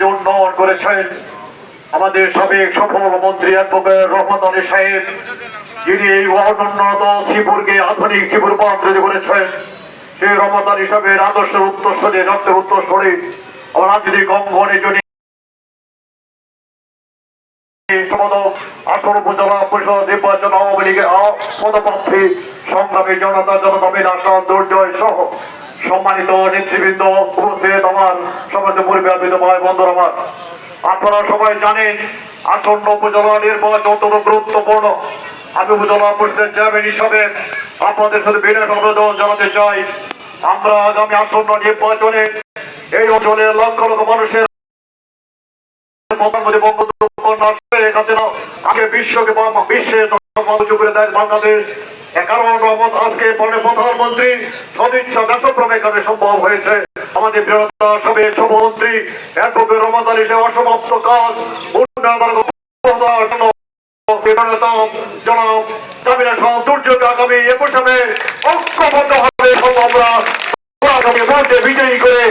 যে উন্নয়ন করেছেন আমাদের সাবেক সফল মন্ত্রী অ্যাডভোকেট রহমত আলী সাহেব, যিনি এই অনুন্নত শ্রীপুরকে আধুনিক শ্রীপুর রূপান্তরিত করেছেন, সেই রহমত আলী সাহেবের আদর্শের উত্তরস্বরে, রক্তের উত্তরস্বরে, আমার রাজনৈতিক অঙ্গনের জন্য সংগ্রামী জনতা জনতাবের আসন দুর্জয় সহ সম্মানিত নেতৃবৃন্দ, উপস্থিত আমার সমাজ পরিবার ভাই, বন্ধুর আমার। আপনারা সবাই জানেন, আসন্ন উপজেলা নির্বাচন অত্যন্ত গুরুত্বপূর্ণ। আমি উপজেলা পরিষদের চেয়ারম্যান হিসাবে আপনাদের সাথে বিশেষ অনুরোধ জানাতে চাই। আমরা আগামী আসন্ন নির্বাচনে এই অঞ্চলের লক্ষ লক্ষ মানুষের প্রধানমন্ত্রী বঙ্গবন্ধু কন্যা শেখ হাসিনা আগে বিশ্বকে বা- বিশ্বে উঁচু করে আজকে পরে প্রধানমন্ত্রী সম্ভব হয়েছে। আমাদের বৃহত্তা সবে শুভমন্ত্রী অ্যাডভোকেট আলী সে অসমাপ্ত কাজ জনাব কাবিনা সহ দুর্যোগ আগামী একুশে মে, ঐক্যবদ্ধ হবে আমরা বিজয়ী করে